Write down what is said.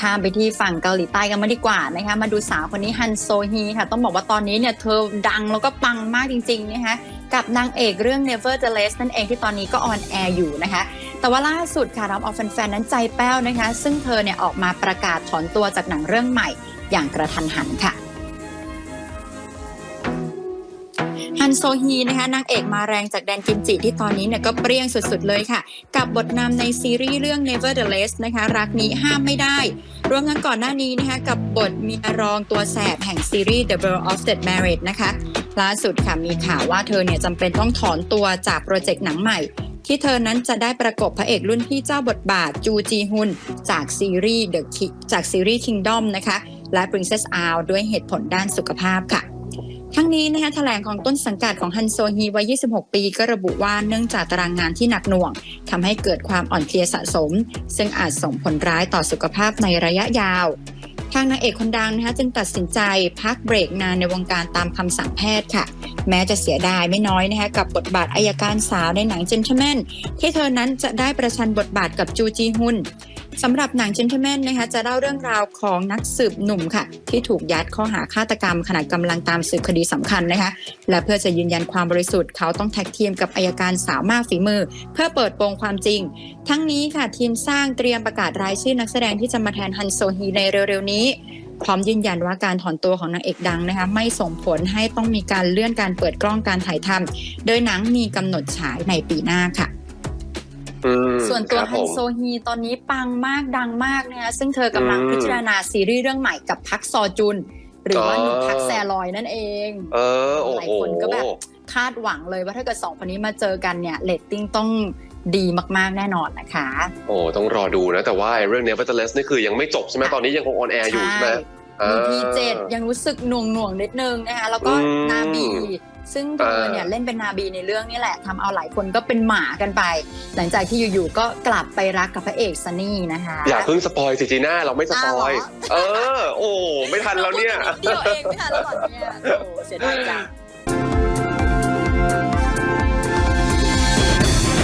ข้ามไปที่ฝั่งเกาหลีใต้กันมาดีกว่านะคะ มาดูสาวคนนี้ฮันโซฮีค่ะ ต้องบอกว่าตอนนี้เนี่ยเธอดังแล้วก็ปังมากจริงๆนะคะ กับนางเอกเรื่อง Never the Less นั่นเองที่ตอนนี้ก็ออนแอร์อยู่นะคะ แต่ว่าล่าสุดค่ะรับเอาแฟนๆนั้นใจแป้วนะคะ ซึ่งเธอเนี่ยออกมาประกาศถอนตัวจากหนังเรื่องใหม่อย่างกระทันหันค่ะ ฮันโซฮีนะคะนางเอกมาแรงจากแดนกิมจิที่ตอนนี้เนี่ยก็เปรี้ยงสุดๆเลยค่ะ กับบทนำในซีรีส์เรื่อง Nevertheless นะคะรักนี้ห้ามไม่ได้ รวมทั้งก่อนหน้านี้นะคะกับบทเมียรองตัวแสบแห่งซีรีส์ The World of the Married นะคะล่าสุดค่ะมีข่าวว่าเธอเนี่ยจำเป็นต้องถอนตัวจากโปรเจกต์หนังใหม่ ที่เธอนั้นจะได้ประกบพระเอกรุ่นพี่เจ้าบทบาทจูจีฮุนจากซีรีส์ The จากซีรีส์ Kingdom นะคะและ Princess Out ด้วยเหตุผลด้านสุขภาพค่ะ ทั้งนี้นะคะแถลงของต้นสังกัดของฮันโซฮีวัย 26 ปีก็ระบุว่าเนื่องจากตารางงานที่หนักหน่วงทำให้เกิดความอ่อนเพลียสะสม ซึ่งอาจส่งผลร้ายต่อสุขภาพในระยะยาว ทางนางเอกคนดังนะคะจึงตัดสินใจพักเบรกงานในวงการตามคำสั่งแพทย์ค่ะ แม้จะเสียดายไม่น้อยนะคะกับบทบาทอายการสาวในหนัง Gentleman ที่เธอนั้นจะได้ประชันบทบาทกับจูจีฮุน สำหรับหนัง Gentleman นะคะจะเล่าเรื่องราวของนักสืบหนุ่มค่ะ ที่ถูกยัดข้อหาฆาตกรรมขณะกำลังตามสืบคดีสำคัญนะคะและเพื่อจะยืนยันความบริสุทธิ์เขาต้องแท็กทีมกับอายการสาวมากฝีมือ เพื่อเปิดโปงความจริง ทั้งนี้ค่ะทีมสร้างเตรียมประกาศรายชื่อนักแสดงที่จะมาแทนฮันโซฮีในเร็วๆนี้พร้อมยืนยันว่าการถอนตัวของนางเอกดังนะคะไม่ส่งผลให้ต้องมีการเลื่อนการเปิดกล้องการถ่ายทำโดยหนังมีกำหนดฉายในปีหน้าค่ะ ส่วนตัวครับฮัผนมโซฮีตอนนี้ปังมากดังมากนะคะซึ่งเธอกำลังอืมพิจารณาซีรีส์เรื่องใหม่กับพักซอจุน หรือว่าอ๋อหนุ่มพักแซลอยนั่นเอง เออโอ้หลายโหคนก็แบบคาดหวังเลยว่าถ้าเกิดสองคนนี้มาเจอกันเนี่ยเรตติ้งต้องดีมาก ๆ แน่นอนนะคะ โอ้ต้องรอดูนะ แต่ว่าไอ้เรื่อง Nevertheless นี่คือยังไม่จบใช่ไหมค่ะตอนนี้ยังคงออนแอร์อยู่ใช่ไหม มีอ่าพีเจ็ดยังรู้สึกหน่วงหน่วงๆนิดนึงนะคะแล้วก็อืมนาบีซึ่งเธอเนี่ยอ่าเล่นเป็นนาบีในเรื่องนี่แหละทำเอาหลายคนก็เป็นหมากันไป หลังจากที่อยู่ๆก็กลับไปรักกับพระเอกซันนี่นะคะอย่าเพิ่งสปอยสิจีน่าเราไม่สปอยอ้าวเหรอเออ โอ้ไม่ทันแล้วเนี่ยราพูดไปดเดียวเองไม่ทันแล้วตอนเนี้ยโอ้เสียดายจัง